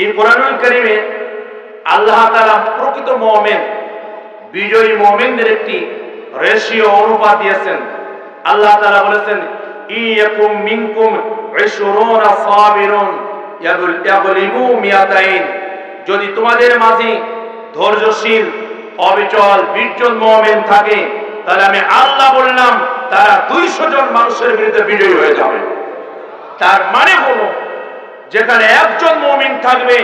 এই কোরআনুল কারিমে আল্লাহ তাআলা প্রকৃত মুমিন, বিজয়ী মুমিনদের একটি রেশিও অনুপাত দিয়েছেন। আল্লাহ তাআলা বলেছেন, ইয়াকুম মিনকুম 20 সাবিরুন ইয়াবুল ইয়াবলিমু মিয়াতাইন। যদি তোমাদের মাঝে ধৈর্যশীল, অবিচল বীরজন মুমিন থাকে, তাহলে আমি আল্লাহ বললাম, তারা 200 জন মানুষের বিরুদ্ধে বিজয়ী হয়ে যাবে। তার মানে হলো যেখানে একজন মমিন থাকবে,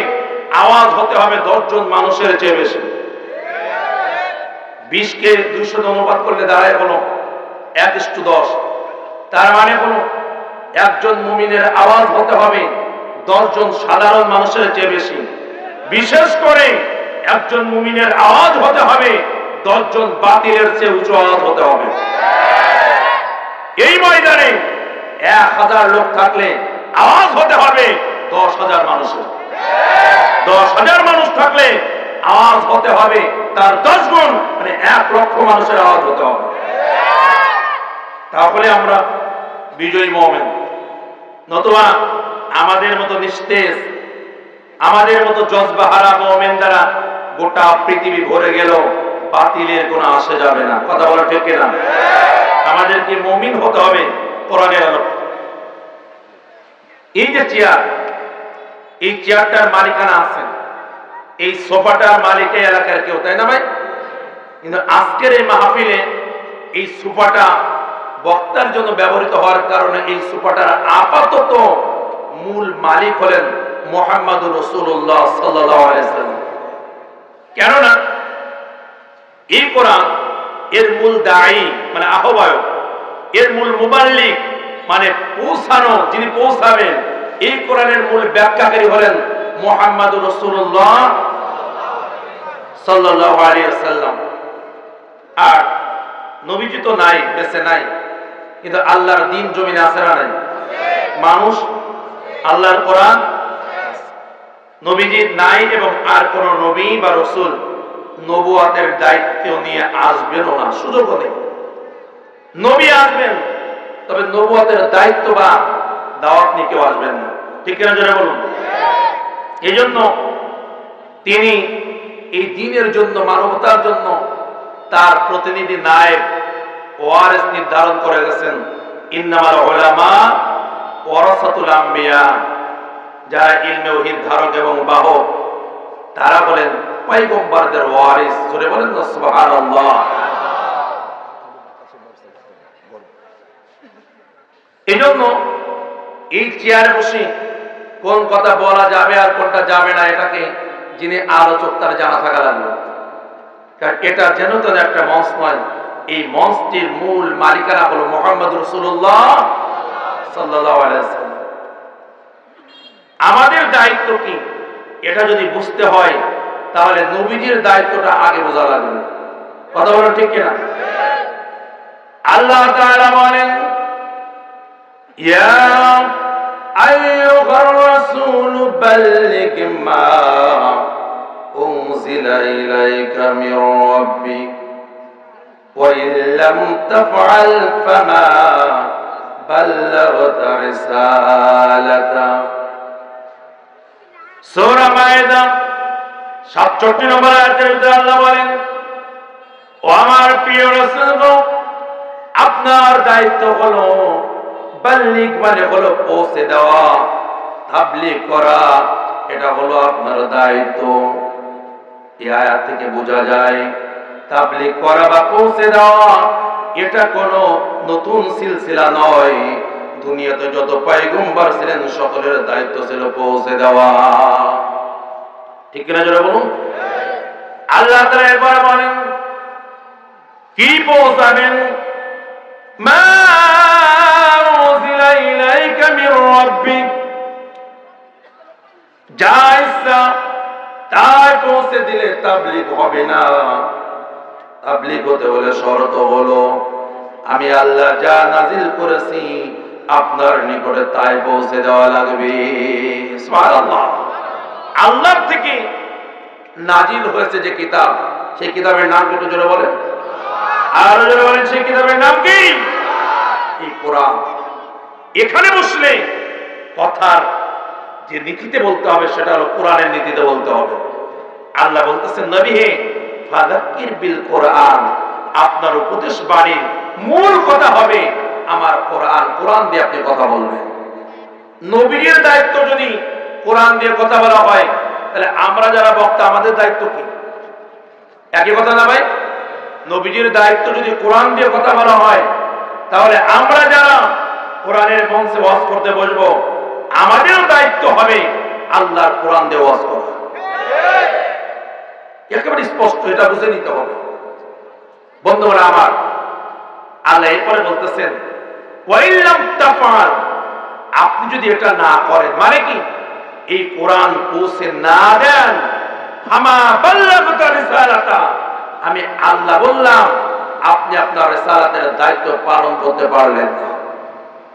আওয়াজ হতে হবে দশজন মানুষের চেয়ে বেশি। বিশকে দুইশো অনুপাত করলে দাঁড়ায় হলো এক ইস্টু দশ। তার মানে হলো একজন মুমিনের আওয়াজ হতে হবে দশজন সাধারণ মানুষের চেয়ে বেশি। বিশেষ করে একজন মুমিনের আওয়াজ হতে হবে দশজন বাতিলের চেয়ে উঁচু আওয়াজ হতে হবে। এই ময়দানে এক হাজার লোক থাকলে আওয়াজ হতে হবে দশ হাজার মানুষের। দশ হাজার মানুষ থাকলে আওয়াজ হতে হবে, তার দশ গুণ মানে এক লক্ষ মানুষের আওয়াজ হতে হবে। তাহলে আমরা বিজয়ী মোহামেন নতুবা আমাদের মতো নিস্তেজ, আমাদের মতো জজবাহারা মোহামেন দ্বারা গোটা পৃথিবী ভরে গেল বাতিলের কোনো আসে যাবে না। কথা বলা ঠিক না আমাদেরকে মমিন হতে হবে কোরআনের আলো এই যে চেয়ার এই চেয়ারটার মালিকানা আছেন এই সোফাটার মালিক এলাকার কেউ, তাই না ভাই? কিন্তু আজকের এই মাহফিলে এই সোফাটা বক্তার জন্য ব্যবহৃত হওয়ার কারণে এই সোফাটার আপাতত মূল মালিক হলেন মোহাম্মদ রসুল্লাহ সাল্লাম কেননা এই কোরআন এর মূল দায়ী মানে আহ্বায়ক, এর মূল মুবাল্লিক মানে পৌঁছানো, যিনি পৌঁছাবেন এই কোরআনের মূল ব্যাখ্যাকারী হলেন মোহাম্মদ রসুল্লাহ সাল্লাহ আলিয়াল্লাম আর নাই নাই, কিন্তু আল্লাহর দিন জমিনে না নাই? মানুষ আল্লাহর কোরআন নবীজি নাই এবং আর কোন নবী বা রসুল নবুয়াতের দায়িত্ব নিয়ে আসবেনও না, সুযোগও নেই। নবী আসবেন, তবে নবুয়াতের দায়িত্ব বা দাওয়াত নিয়ে কেউ আসবেন না। ঠিক কিনা জোরে বলুন। এই জন্য তিনি এই দিনের জন্য, মানবতার জন্য তার প্রতিনিধি নায়ক ওয়ারেস নির্ধারণ করে গেছেন। ইন্নামাল ওলামা ওয়ারাসাতুল আম্বিয়া। যারা ইলমে ওহির ধারক এবং বাহক, তারা বলেন, পয়গম্বরদের ওয়ারিস। জোরে বলেন না, সুবহানাল্লাহ। এজন্য এই চেয়ারে বসে কোন কথা বলা যাবে আর কোনটা যাবে না, এটাকে যিনি আলোচক তার জানা থাকা লাগবে কারণ এটা যেন তেন একটা মঞ্চ নয়, এই মঞ্চটির মূল মালিকানা হলো মোহাম্মদ রসুল্লাহ সাল্লাহ আমাদের দায়িত্ব কি? এটা যদি বুঝতে হয়, তাহলে নবীজির দায়িত্বটা আগে বোঝা লাগবে। কথা বলো ঠিক কিনা? আল্লাহ বলেন أيها الرسول بلغ ما أنزل إليك من ربك وإن لم تفعل فما بلغت رسالته সূরা মায়েদা 67 নম্বর আয়াতের ভিতরে আল্লাহ বলেন ও আমার প্রিয় রাসূল আপনার দায়িত্ব হলো বাল্লিক মানে হলো পৌঁছে দেওয়া। তাবলিগ করা, এটা হলো আপনার দায়িত্ব। এই আয়াত থেকে বোঝা যায়, তাবলিগ করা বা পৌঁছে দেওয়া, এটা কোনো নতুন সিলসিলা নয়। দুনিয়াতে যত পয়গম্বর ছিলেন, সকলের দায়িত্ব ছিল পৌঁছে দেওয়া। ঠিক কিনা জোরে বলুন? আল্লাহ তাআলা এবার বলেন, কি পৌঁছাবেন? মা উনজিলা ইলাইকা মির রাব্বিক যা ইচ্ছা তাই পৌঁছে দিলে তাবলিগ হবে না। তাবলিগ হতে হলে শর্ত হলো, আমি আল্লাহ যা নাজিল করেছি আপনার নিকটে তাই পৌঁছে দেওয়া লাগবে। সুবহানাল্লাহ। আল্লাহ থেকে নাজিল হয়েছে যে কিতাব, সেই কিতাবের নাম একটু জোরে বলেন? আর জোরে বলেন, সেই কিতাবের নাম কি? কোরআন। এখানে বসলে কথার যে নীতিতে বলতে হবে, সেটা হলো কোরআনের নীতিতে বলতে হবে। আল্লাহ বলতেছেন, নবী হে বিল কোরআন, আপনার উপদেশ বাণীর মূল কথা হবে আমার কোরআন। কোরআন দিয়ে আপনি কথা বলবেন। নবীর দায়িত্ব যদি কোরআন দিয়ে কথা বলা হয়, তাহলে আমরা যারা বক্তা, আমাদের দায়িত্ব কি? একই কথা না ভাই? নবীজির দায়িত্ব যদি কোরআন দিয়ে কথা বলা হয়, তাহলে আমরা যারা কোরআনের মঞ্চে ওয়াজ করতে বসবো আমাদেরও দায়িত্ব হবে আল্লাহর কোরআন দিয়ে ওয়াজ করা। একেবারে স্পষ্ট, এটা বুঝে নিতে হবে। বন্ধুরা আমার, আল্লাহ এরপরে বলতেছেন আপনি যদি এটা না করেন মানে কি? এই কোরআন পৌঁছে না দেন। আমি আল্লাহ বললাম, আপনি আপনার দায়িত্ব পালন করতে পারলেন না।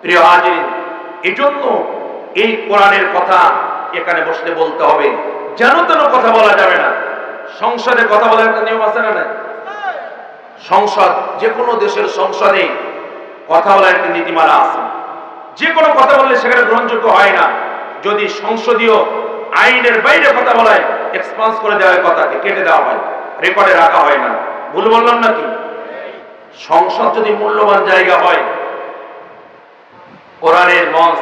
প্রিয় হাজিরিন এজন্য এই কোরআনের কথা এখানে বসলে বলতে হবে। যেন তেন কথা বলা যাবে না। সংসদে কথা বলার একটা নিয়ম আছে না সংসদ যে কোনো দেশের সংসদে কথা বলার একটি নীতিমালা আছে। যে কোনো কথা বললে সেখানে গ্রহণযোগ্য হয় না। যদি সংসদীয় আইনের বাইরে কথা বলায় এক্সপান্স করে দেওয়া হয় কথাকে, কেটে দেওয়া হয় রেকর্ডে রাখা হয় না। ভুল বললাম নাকি? সংসদ যদি মূল্যবান জায়গা হয় কোরআনের মঞ্চ,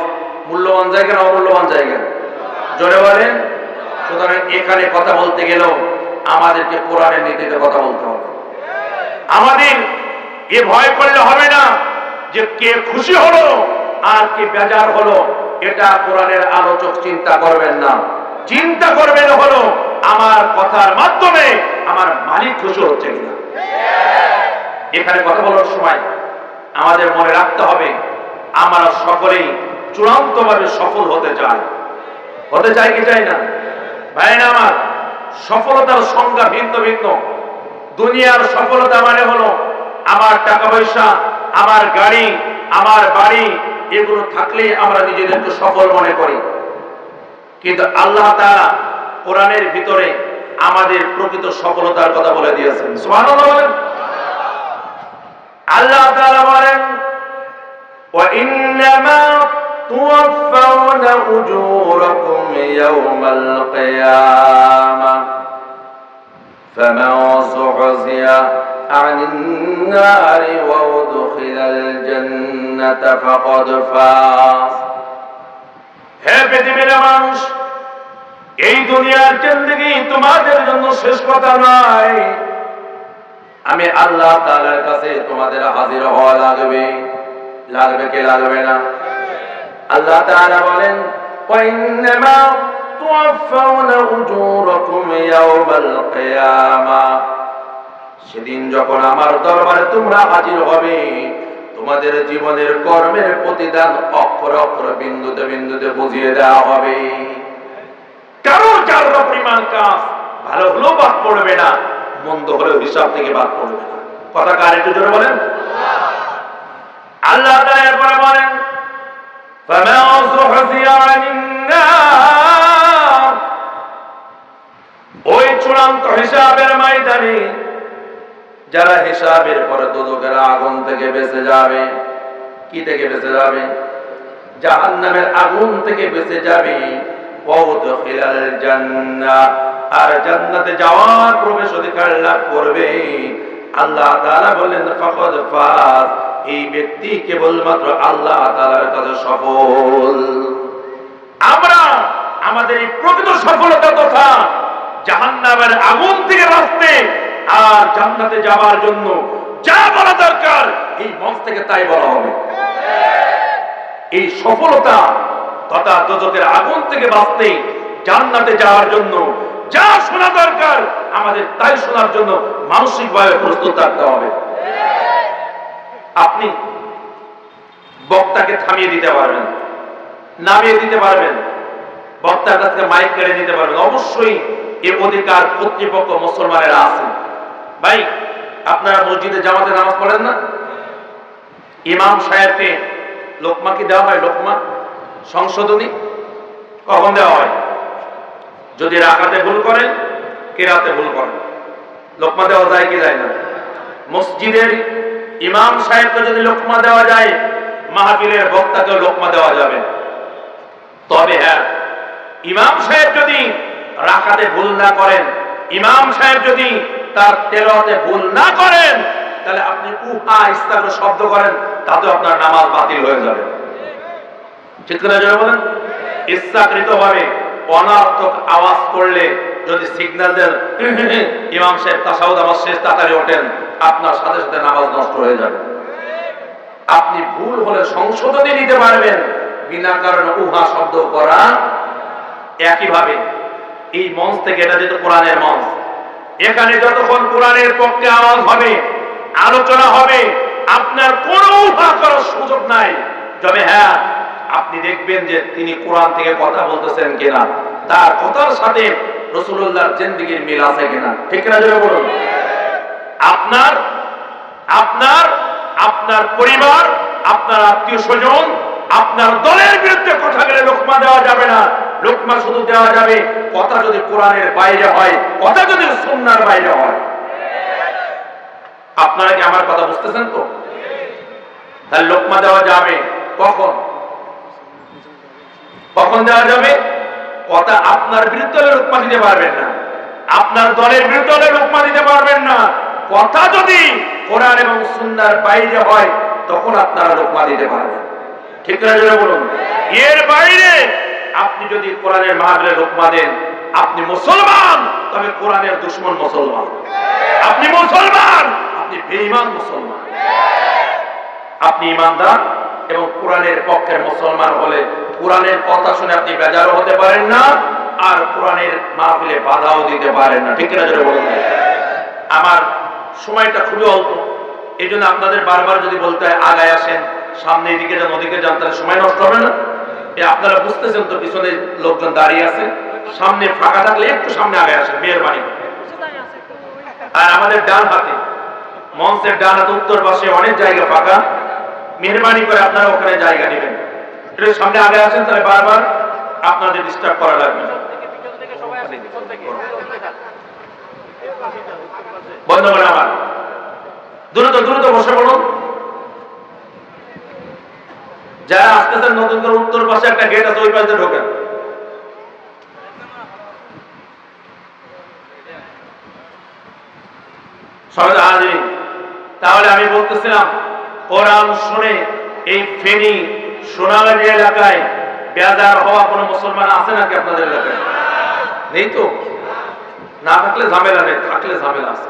মূল্যবান জায়গা না অমূল্যবান জায়গা? জোরে বলেন। সুতরাং এখানে কথা বলতে গেলেও আমাদেরকে কোরআনের নীতিতে কথা বলতে হবে। আমাদের এ ভয় করলে হবে না যে কে খুশি হলো আর কে বেজার হলো, এটা কোরআনের আলোচক চিন্তা করবেন না। চিন্তা করবেন হলো আমার কথার মাধ্যমে আমার মালিক খুশি হচ্ছে কিনা। এখানে কথা বলার সময় আমাদের মনে রাখতে হবে আমরা সকলেই চূড়ান্তভাবে সফল হতে চাই। হতে চাই কি চাই না? ভাই না আমার, সফলতার সংজ্ঞা ভিন্ন ভিন্ন। দুনিয়ার সফলতা মানে হলো আমার টাকা পয়সা আমার গাড়ি, আমার বাড়ি, এগুলো থাকলেই আমরা নিজেদেরকে সফল মনে করি। কিন্তু আল্লাহ তাআলা কোরআনের ভিতরে আমাদের প্রকৃত সফলতার কথা বলে দিয়েছেন। আল্লাহ তাআলা বলেন وإنما توفون أجوركم يوم القيامة فمن زحزح عن النار وأدخل الجنة فقد فاز হে পৃথিবীর মানুষ এই দুনিয়ার জিন্দগি তোমাদের জন্য শেষ কথা নয় আমি আল্লাহ তাআলার কাছে তোমাদের হাজির হওয়া লাগবে লাগবে কে লাগবে না আল্লাহ তাআলা বলেন وإنما توفون أجوركم يوم القيامة সেদিন যখন আমার দরবারে তোমরা হাজির হবে তোমাদের জীবনের কর্মের প্রতিদান অক্ষর অক্ষর বিন্দুতে বিন্দুতে বুঝিয়ে দেওয়া হবে কারো যার পরিমাণ কাজ ভালো হলেও বাদ পড়বে না মন্দ হলেও হিসাব থেকে বাদ পড়বে না কথা কার একটু জোরে বলেন আল্লাহ তাআলা বলেন ওই চূড়ান্ত হিসাবের ময়দানে যারা হিসাবের পরে দোজখের আগুন থেকে বেঁচে যাবে, কি থেকে বেঁচে যাবে? জাহান্নামের আগুন থেকে বেঁচে যাবে আর জান্নাতে যাওয়ার প্রবেশ অধিকার লাভ করবে। আল্লাহ তারা বলেন ফাকাদ ফাজ। এই ব্যক্তি কেবলমাত্র আল্লাহ তাআলার কাছে সফল। আমরা আমাদের এই প্রকৃত সফলতা তথা জাহান্নামের আগুন থেকে বাঁচতে আর জান্নাতে যাওয়ার জন্য যা বলা দরকার, এই মঞ্চ থেকে তাই বলা হবে। এই সফলতা তথা দোজকের আগুন থেকে বাঁচতে জান্নাতে যাওয়ার জন্য যা শোনা দরকার, আমাদের তাই শোনার জন্য মানসিকভাবে প্রস্তুত থাকতে হবে। আপনি বক্তাকে থামিয়ে দিতে পারবেন, নামিয়ে দিতে পারবেন, বক্তার কাছ থেকে মাইক কেড়ে নিতে পারবেন। অবশ্যই এ অধিকার কর্তৃপক্ষ মুসলমানেরা আছে। ভাই, আপনারা মসজিদে জামাতে নামাজ পড়েন না? ইমাম সাহেবকে লোকমা কি দেওয়া হয়? লোকমা? সংশোধনী? কখন দেওয়া হয়? যদি রাখাতে ভুল করেন, কেরাতে ভুল করেন। লোকমা দেওয়া যায় কি যায় না? মসজিদের ইমাম সাহেবকে যদি লোকমা দেওয়া যায়, মাহফিলের বক্তাকেও লোকমা দেওয়া যাবে। তবে হ্যাঁ ইমাম সাহেব যদি রাখাতে ভুল না করেন, ইমাম সাহেব যদি তার তেলাওয়াতে ভুল না করেন, তাহলে আপনি উহা ইস্তাগর শব্দ করেন তাতে আপনার নামাজ বাতিল হয়ে যাবে। ঠিক করে জন্য বলেন? ইচ্ছাকৃত ভাবে অনার্থক আওয়াজ করলে যদি সিগন্যাল দেন, ইমাম সাহেব তাসাউদ আমার শেষ তাড়াতাড়ি ওঠেন। আপনার সাথে সাথে নামাজ নষ্ট হয়ে যাবে। আপনি ভুল হলে সংশোধনী নিতে পারবেন। বিনা কারণে উহা শব্দ করা একইভাবে। এই মঞ্চ থেকে এটা যেহেতু কোরআনের মঞ্চ, এখানে যতক্ষণ কোরআনের পক্ষে আওয়াজ হবে, আলোচনা হবে, আপনার কোনো উহা করার সুযোগ নাই। তবে হ্যাঁ আপনি দেখবেন যে তিনি কোরআন থেকে কথা বলতেছেন কিনা, তার কথার সাথে রসুল্লাহর জিন্দিগির মিল আছে কিনা। ঠিক না জোরে বলুন? আপনার আপনার আপনার পরিবার, আপনার আত্মীয় স্বজন, আপনার দলের বিরুদ্ধে কথা গেলে লোকমা দেওয়া যাবে না। লোকমা শুধু দেওয়া যাবে, কথা যদি কোরআনের বাইরে হয়, কথা যদি সন্ন্যার বাইরে হয়। আপনারা কি আমার কথা বুঝতেছেন তো? তাহলে লোকমা দেওয়া যাবে কখন? কখন দেওয়া যাবে? কথা আপনার বিরুদ্ধে লোকমা দিতে পারবেন না। আপনার দলের বিরুদ্ধে লোকমা দিতে পারবেন না। কথা যদি কোরআন এবং সুন্নার বাইরে হয়, তখন আপনারা লোকমা দিতে পারবেন। ঠিক না বলুন? এর বাইরে আপনি যদি কোরআনের মাহফিলে লোকমা দেন আপনি মুসলমান, তবে কোরআনের দুশ্মন মুসলমান। আপনি মুসলমান, আপনি বেঈমান মুসলমান। আপনি ইমানদার এবং কোরআনের পক্ষের মুসলমান হলে কোরআনের কথা শুনে আপনি বেজারও হতে পারেন না, আর কোরআনের মাহফিলে বাধাও দিতে পারেন না। ঠিক না বলুন? সময়টা খুবই অল্প। এই জন্য আপনাদের বারবার যদি বলতে হয়, আগায় আসেন, সামনে এদিকে যান, ওদিকে যান, তাহলে সময় নষ্ট হবে না। এ আপনারা বুঝতেছেন তো, পিছনে লোকজন দাঁড়িয়ে আছে। সামনে ফাঁকা থাকলে একটু সামনে আগে আসেন, মেহরবানি করে। আর আমাদের ডান হাতে, মঞ্চের ডান হাতে উত্তর পাশে অনেক জায়গা ফাঁকা। মেহরবানি করে আপনারা ওখানে জায়গা নেবেন। সামনে আগে আসেন, তাহলে বারবার আপনাদের ডিস্টার্ব করা লাগবে না। দ্রুত দ্রুত বসে পড়ুন যারা আসতেছেন নতুন করে উত্তর পাশে একটা গেট আছে, ওই পাশে ঢোকেন। তাহলে আমি বলতেছিলাম, কোরআন শুনে এই ফেনী সোনাগাড়ি এলাকায় বেজার হওয়া কোনো মুসলমান আছে নাকি আপনাদের এলাকায়? নেই তো? না থাকলে ঝামেলা নেই, থাকলে ঝামেলা আছে।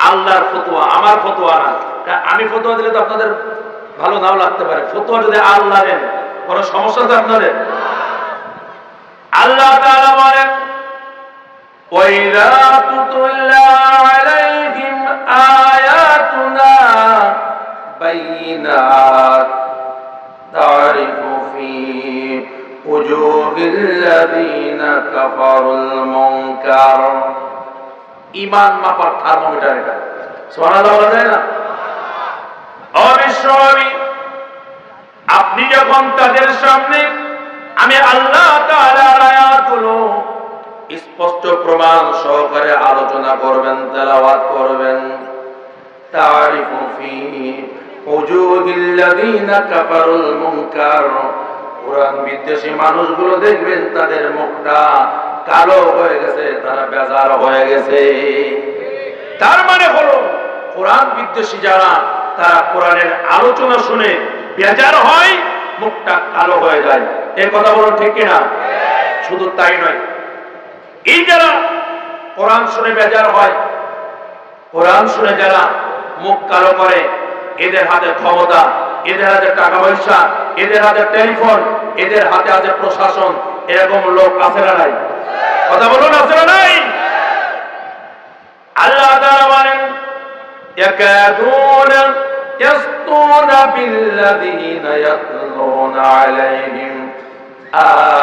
আল্লাহর ফতোয়া আমার ফতোয়া না কা- আমি ফতোয়া দিলে তো আপনাদের ভালো নাও লাগতে পারে ফতোয়া যদি আল্লাহ দেন কোনো সমস্যা আছে আপনাদের আল্লাহ তাআলা বলেন وإذا تتلى عليهم آياتنا بينات تعرف في وجوه الذين كفروا المنكر ইমান মাপার থার্মোমিটার এটা। আপনি যখন তাদের সামনে, আমি আল্লাহ স্পষ্ট প্রমাণ সহকারে আলোচনা করবেন, তেলাওয়াত করবেন। তারিফু বিদ্বেষী মানুষগুলো দেখবেন তাদের মুখটা কালো হয়ে গেছে, তারা বেজার হয়ে গেছে। তার মানে হলো, কোরআন বিদ্বেষী যারা, তারা কোরআনের আলোচনা শুনে বেজার হয়, মুখটা কালো হয়ে যায়। এই কথা বলো ঠিক কিনা? শুধু তাই নয়। এই যারা কোরআন শুনে বেজার হয়, কোরআন শুনে যারা মুখ কালো করে, এদের হাতে ক্ষমতা, এদের হাতে টাকা পয়সা, এদের হাতে টেলিফোন, এদের হাতে আছে প্রশাসন, এরকম লোক আছে না নাই? কথা বলুন আছে না নাই আল্লাহ তাআলা বলেন يكادون يسطون بالذين يتلون عليهم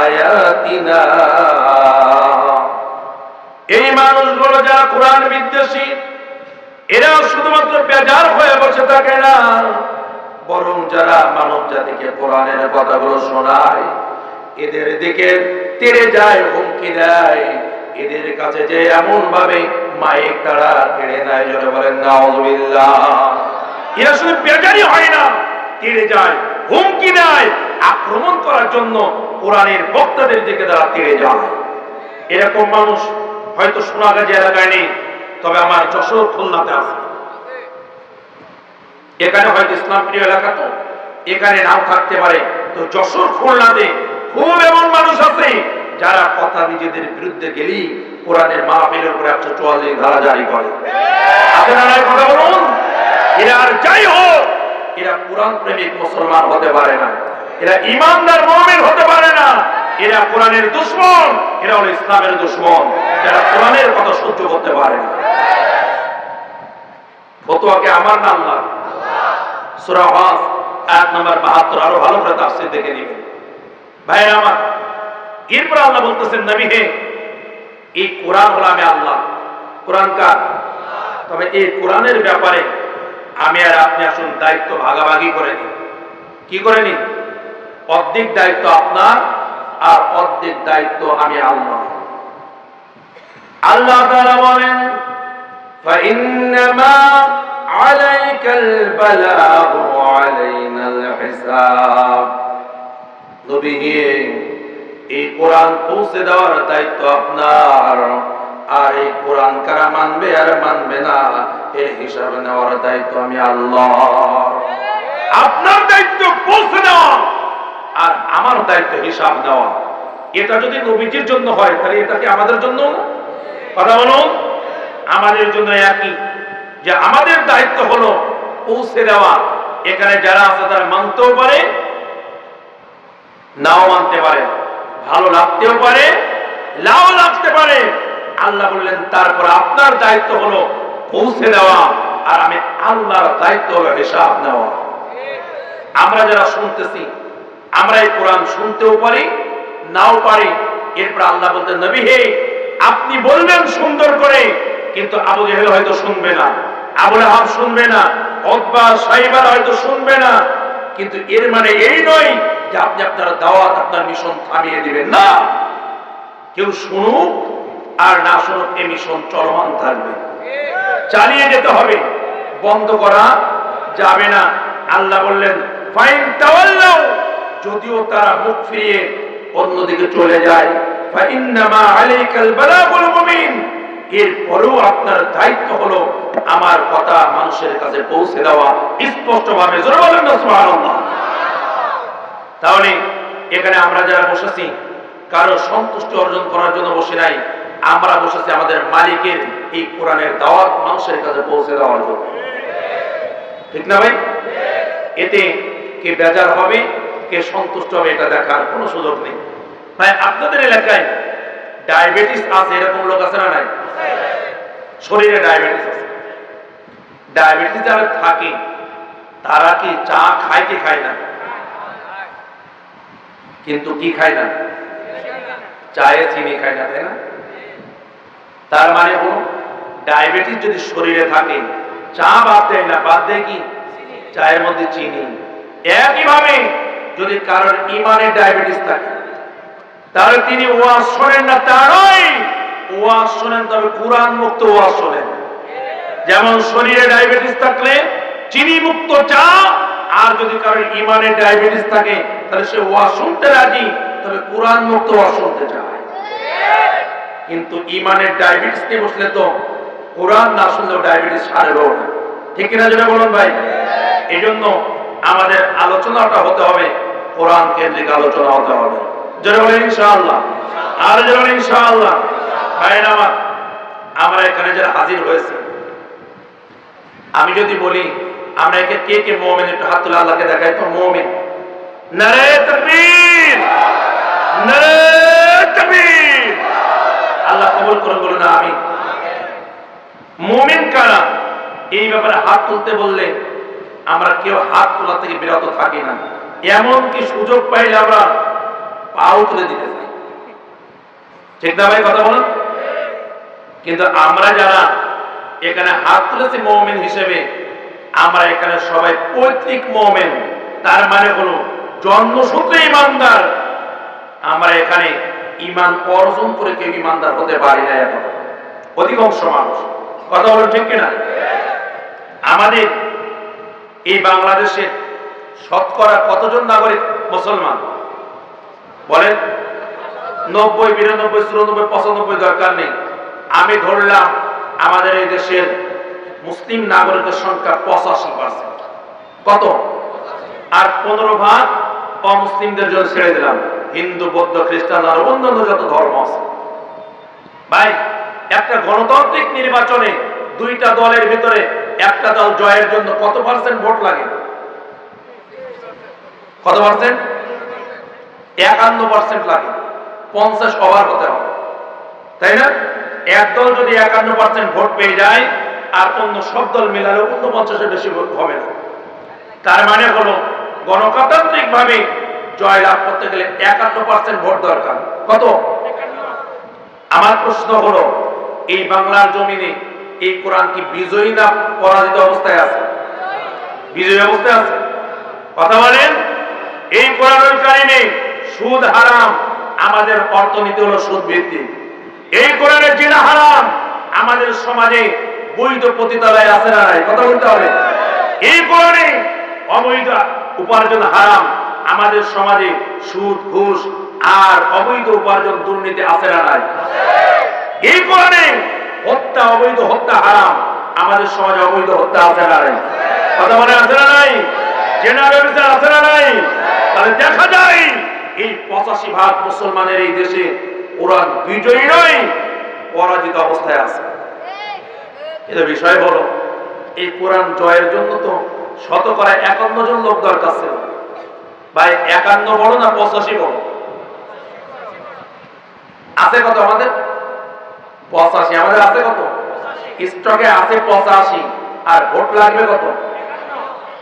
آياتنا এই মানুষগুলো যারা কোরআন বিদ্বেষী এরা শুধুমাত্র বেজার হয়ে বসে থাকে না বরং যারা মানব জাতিকে কোরআনের কথাগুলো শোনায় এদের দিকে তেড়ে যায়, হুমকি দেয়। এদের কাছে যে এমন ভাবে মাইক তারা কেড়ে নেয় যেন বলেন এরা শুধু বেজারই হয় না, তেড়ে যায়, হুমকি দেয়। আক্রমণ করার জন্য কোরআনের বক্তাদের দিকে তারা তেড়ে যায়। এরকম মানুষ হয়তো সোনাগাজী এলাকায় নেই, তবে আমার যশোর খুলনাতে আছে। এখানে হয়তো ইসলাম প্রিয় এলাকা তো, এখানে নাও থাকতে পারে। তো যশোর খুলনাতে খুব এমন মানুষ আছে যারা কথা নিজেদের বিরুদ্ধে গেলেই কোরআনের মাহফিলের উপরে একশো চুয়াল্লিশ ধারা জারি করে। আপনারা কথা বলুন? এরা আর যাই হোক, এরা কোরআন প্রেমিক মুসলমান হতে পারে না। এরা ইমানদার হতে পারে না। এরা কোরআনের দুশ্মন, এরা ইসলামের দুশ্মন। যারা কোরআনের কথা সহ্য করতে পারে না। ফতোয়াকে আমার নাম না। সূরা ওয়াস আয়াত নাম্বার 72 আরও ভালো করে তাফসীর দেখে নেবেন। ভাইরা আমার এরপর আল্লাহ বলতেছেন নবী হে এই কোরআন হলো আমি আল্লাহ কোরআন কার তবে এই কোরআনের ব্যাপারে আমি আর আপনি আসুন দায়িত্ব ভাগাভাগি করে নিই কি করে নিই অর্ধেক দায়িত্ব আপনার আর অর্ধেক দায়িত্ব আমি আল্লাহ আল্লাহ তাআলা বলেন فإنما عليك البلاغ وعلينا الحساب নবী হে, এই কোরআন পৌঁছে দেওয়ার দায়িত্ব আপনার। আর এই কোরআন কারা মানবে আর মানবে না এর হিসাব নেওয়ার দায়িত্ব আমি আল্লাহ। আপনার দায়িত্ব পৌঁছে দেওয়া আর আমার দায়িত্ব হিসাব নেওয়া। এটা যদি নবীজির জন্য হয় তাহলে এটা কি আমাদের জন্য? কথা বলুন। আমাদের জন্য একই যে আমাদের দায়িত্ব হলো পৌঁছে দেওয়া। এখানে যারা আছে তারা মানতেও পারে নাও মানতে পারে। ভালো লাগতেও পারে লাও লাগতে পারে। আল্লাহ বললেন, তারপর আপনার দায়িত্ব হলো পৌঁছে দেওয়া, আর আমি আল্লাহর দায়িত্ব হলো হিসাব নেওয়া। আমরা যারা শুনতেছি, আমরা এই কোরআন শুনতেও পারি, নাও পারি। এরপর আল্লাহ বলতে নবী হে, আপনি বলবেন সুন্দর করে, কিন্তু আবু জেহেল হয়তো শুনবে না, আবুল আহাব শুনবে না অতবা সাইবার হয়তো শুনবে না, কিন্তু এর মানে এই নয় যে আপনি আপনার দাওয়াত, আপনার মিশন থামিয়ে দিবেন। না। কেউ শুনুক আর না শুনুক এই মিশন চলমান থাকবে। চালিয়ে যেতে হবে। বন্ধ করা যাবে না। আল্লাহ বললেন, ফাইন তাওয়াল্লাউ। যদিও তারা মুখ ফিরিয়ে অন্যদিকে চলে যায়। ফাইন্নামা আলাইকাল বালাগুল মুবিন। এরপরেও আপনার দায়িত্ব হলো আমার কথা মানুষের কাছে পৌঁছে দেওয়া। স্পষ্টভাবে জোরে বলেন না, সুবহানাল্লাহ। তাহলে এখানে আমরা যারা বসেছি, কারও সন্তুষ্টি অর্জন করার জন্য বসে নাই, আমরা বসেছি আমাদের মালিকের এই কোরআনের দাওয়াত মানুষের কাছে পৌঁছে দেওয়ার জন্য। ঠিক না ভাই? এতে কে বেজার হবে, কে সন্তুষ্ট হবে, এটা দেখার কোনো সুযোগ নেই। ভাই, আপনাদের এলাকায় ডায়াবেটিস আছে, এরকম লোক আছে না নাই? শরীরে ডায়াবেটিস আছে। ডায়াবেটিস যারা থাকে, তারা কি চা খায় কি খায় না? কিন্তু কি খায় না? চায়ে চিনি খায় না, তাই না? তার মানে হলো, ডায়াবেটিস যদি শরীরে থাকে, চা বাদ দেয় না, বাদ দেয় কি? চায়ের মধ্যে চিনি। একইভাবে যদি কারোর ইমানের ডায়াবেটিস থাকে, তাহলে তিনি ওয়াজ শোনেন না তা নয় ওয়াজ শোনেন, তবে কোরআন মুক্ত ওয়াজ শোনেন। যেমন শরীরে ডায়াবেটিস থাকলে চিনি মুক্ত চা, আর যদি কারোর ইমানের ডায়াবেটিস থাকে তাহলে সে ওয়াজ শুনতে রাজি, তবে কোরআন মুক্ত ওয়াজ শুনতে চায়। কিন্তু ইমানের ডায়াবেটিস নিয়ে বসলে তো কোরআন না শুনলেও ডায়াবেটিস না। ঠিক কিনা যেটা বলুন ভাই? এই জন্য আমাদের আলোচনাটা হতে হবে, কোরআন কেন্দ্রিক আলোচনা হতে হবে। যেটা বলেন ইনশাআল্লাহ। আর যেটা বলেন ইনশাআল্লাহ। আমার, আমরা এখানে যারা হাজির হয়েছে, আমি যদি বলি, আমরা একে কে কে মোমেন একটু হাত তুলে আল্লাহকে দেখাই তো, মোমেন। নারে তাকবীর নারে তাকবীর। আল্লাহ কবুল করুন, বলুন আমি মুমিন কারা? এই ব্যাপারে হাত তুলতে বললে আমরা কেউ হাত তোলা থেকে বিরত থাকি না। এমন কি সুযোগ পাইলে আমরা পাও তুলে দিতে চাই। ঠিক না ভাই, কথা বলুন? কিন্তু আমরা যারা এখানে হাত তুলেছি মৌমেন হিসেবে, আমরা এখানে সবাই পৈতৃক মৌমেন। তার মানে হলো জন্মসূত্রে ইমানদার। আমরা এখানে ইমান অর্জন করে কেউ ইমানদার হতে পারি না এখন। অধিকাংশ মানুষ। কথা বলো ঠিক কিনা? আমাদের এই বাংলাদেশের শতকরা কতজন নাগরিক মুসলমান? বলেন, নব্বই, বিরানব্বই, চুরানব্বই, পঁচানব্বই দরকার নেই। আমি ধরলাম আমাদের এই দেশের মুসলিম নাগরিকের সংখ্যা পঁচাশি পার্সেন্ট কত? আর পনেরো ভাগ অমুসলিমদের জন্য ছেড়ে দিলাম। হিন্দু, বৌদ্ধ, খ্রিস্টান, আর অন্যান্য যত ধর্ম আছে। ভাই, একটা গণতান্ত্রিক নির্বাচনে দুইটা দলের ভিতরে একটা দল জয়ের জন্য কত পার্সেন্ট ভোট লাগে? কত পার্সেন্ট? একান্ন পার্সেন্ট লাগে। পঞ্চাশ ওভার হতে হবে। তাই না? এক দল যদি একান্ন পার্সেন্ট ভোট পেয়ে যায়, আর অন্য সব দল মিলালে অন্য পঞ্চাশের বেশি ভোট হবে না। তার মানে হলো গণতান্ত্রিক ভাবে জয় লাভ করতে গেলে একান্ন পার্সেন্ট ভোট দরকার। কত? আমার প্রশ্ন হলো, এই বাংলার জমিনে এই কোরআন কি বিজয়ী না পরাজিত অবস্থায় আছে? বিজয়ী অবস্থায় আছে। কথা বলেন? এই কোরআনুল কারিমে সুদ হারাম, আমাদের অর্থনীতি হলো সুদ ভিত্তিক এই কোরআনের জিনা হারাম, আমাদের সমাজে বৈধ পতিতালয় আছে না কথা বলতে হবে। এই কোরআনে অবৈধ উপার্জন হারাম। আমাদের সমাজে সুদ, ঘুষ আর অবৈধ উপার্জন দুর্নীতি আছে না নাই? এই কোরআনে হত্যা, অবৈধ হত্যা হারাম। আমাদের সমাজে অবৈধ হত্যা আছে না নাই? কথা মনে আছে না নাই? জেনা আছে না নাই? তাহলে দেখা যায়, এই পঁচাশি ভাগ মুসলমানের এই দেশে কোরআন বিজয়ী নয়, পরাজিত অবস্থায় আছে। এটা বিষয় হলো এই কোরআন জয়ের জন্য তো শতকরা একান্ন জন লোক দরকার ছিল। ভাই, একান্ন বড় না পঁচাশি বড়? আছে কত আমাদের? পঁচাশি। আমাদের আছে কত? স্টকে আছে পঁচাশি। আর ভোট লাগবে কত?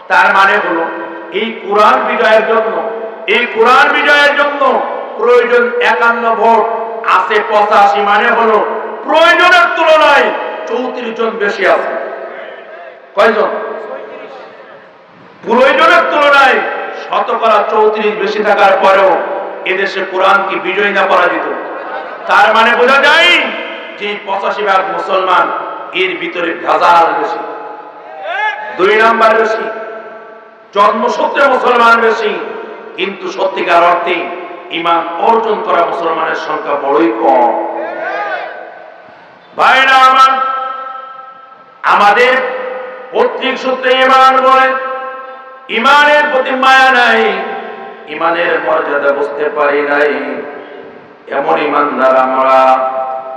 তার মানে হলো, এই কোরআন বিজয়ের জন্য, এই কোরআন বিজয়ের জন্য প্রয়োজন একান্ন ভোট। আছে পঁচাশি মানে হলো, প্রয়োজনের তুলনায় চৌত্রিশ জন বেশি আছে। কয়জন? প্রয়োজনের তুলনায় শতকরা চৌত্রিশ বেশি থাকার পরেও এদেশে কোরআন কি বিজয়ী না পরাজিত তার মানে বোঝা যায় যে পঁচাশি ভাগ মুসলমান এর ভিতরে ভেজাল বেশি। দুই নাম্বার বেশি। জন্মসূত্রে মুসলমান বেশি, কিন্তু সত্যিকার অর্থে ইমান অর্জন করা মুসলমানের সংখ্যা বড়ই কম। ভাইরা আমার, আমাদের পৈতৃক সূত্রে ইমান বলে ইমানের প্রতি মায়া নাই, ইমানের মর্যাদা বুঝতে পারি নাই। এমন ইমানদার আমরা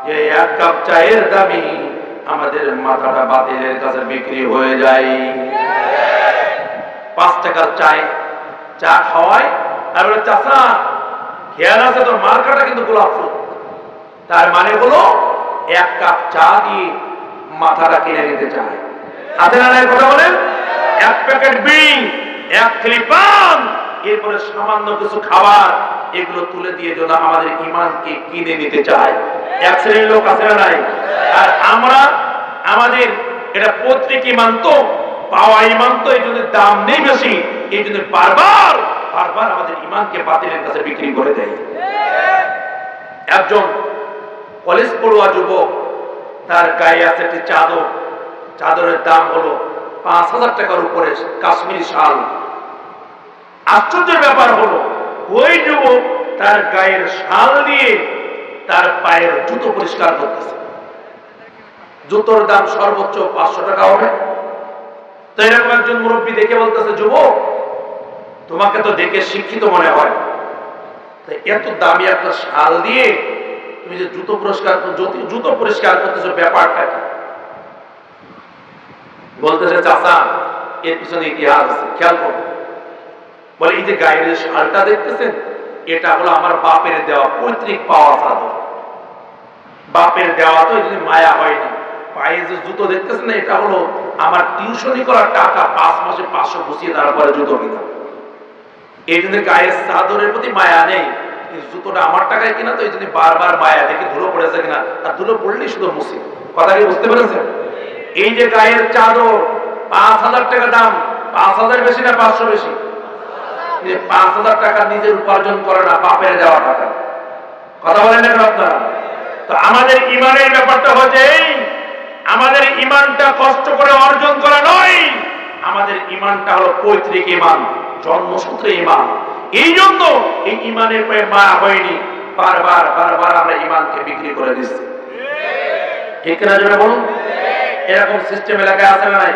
যে এক কাপ চায়ের দামি আমাদের মাথাটা বাতিলের কাছে বিক্রি হয়ে যায়। পাঁচ টাকার চায় চা খাওয়ায় আর বলে চাষা খেয়াল আছে তোর মার্কাটা কিন্তু গোলাপ ফুল। তার মানে হলো এক কাপ চা দিয়ে মাথাটা কিনে নিতে চায়। আছে না কথা বলেন? এক প্যাকেট বিড়ি, এক থ্রি পান, এরপরে সামান্য কিছু খাবার, এগুলো তুলে দিয়ে যেন আমাদের ইমানকে কিনে নিতে চায়। এক শ্রেণির লোক আছে না নাই? আর আমরা আমাদের এটা পৈতৃক ইমান তো, পাওয়া ইমান তো, এই জন্য দাম নেই বেশি, এই জন্য বারবার বারবার আমাদের ইমানকে বাতিলের কাছে বিক্রি করে দেয়। একজন কলেজ পড়ুয়া যুবক, তার গায়ে আছে একটি চাদর, চাদরের দাম হলো পাঁচ হাজার টাকার উপরে কাশ্মীরি শাল। আশ্চর্যের ব্যাপার ওই যুবক তার গায়ের শাল দিয়ে তার পায়ের জুতো পরিষ্কার করতেছে। জুতোর দাম সর্বোচ্চ পাঁচশো টাকা হবে। তো এরকম একজন মুরব্বী দেখে বলতেছে, যুবক, তোমাকে তো দেখে শিক্ষিত মনে হয়। এত দামি একটা শাল দিয়ে তুমি যে জুতো পুরস্কার জুতো- পরিষ্কার করতেছো, ব্যাপারটা বলতেছে, চাচা, এর পিছনে ইতিহাস আছে, খেয়াল করো। বলে, এই যে গায়ের শালটা দেখতেছেন, এটা হলো আমার বাপের দেওয়া পৈতৃক পাওয়া চাদর। বাপের দেওয়া তো যদি মায়া হয়নি। পায়ে যে জুতো দেখতেছেন এটা হলো আমার টিউশনি করার টাকা, পাঁচ মাসে পাঁচশো বসিয়ে তারপরে জুতো কিনা। এই জন্য গায়ের চাদরের প্রতি মায়া নেই জুতোটা আমার টাকায় কিনা তো এই জন্য বারবার মায়া দেখে ধুলো পড়েছে কিনা, আর ধুলো পড়লেই শুধু মুসি কথা কি বুঝতে পেরেছেন? এই যে গায়ের চাদর, পাঁচ হাজার টাকা দাম, পাঁচ হাজার বেশি না পাঁচশো বেশি? যে পাঁচ হাজার টাকা নিজের উপার্জন করে না, বাপের দেওয়া টাকা। কথা বলেন না আপনারা? তো আমাদের ইমানের ব্যাপারটা হচ্ছে আমাদের ইমানটা কষ্ট করে অর্জন করা নয়। আমাদের ইমানটা হলো পৈতৃক ইমান, জন্মসূত্রে ইমান। এই জন্য এই ইমানের পরে মা হয়নি। বারবার বারবার আমরা ইমানকে বিক্রি করে দিচ্ছি। ঠিক না জন্য বলুন? এরকম সিস্টেম এলাকায় আছে না নাই?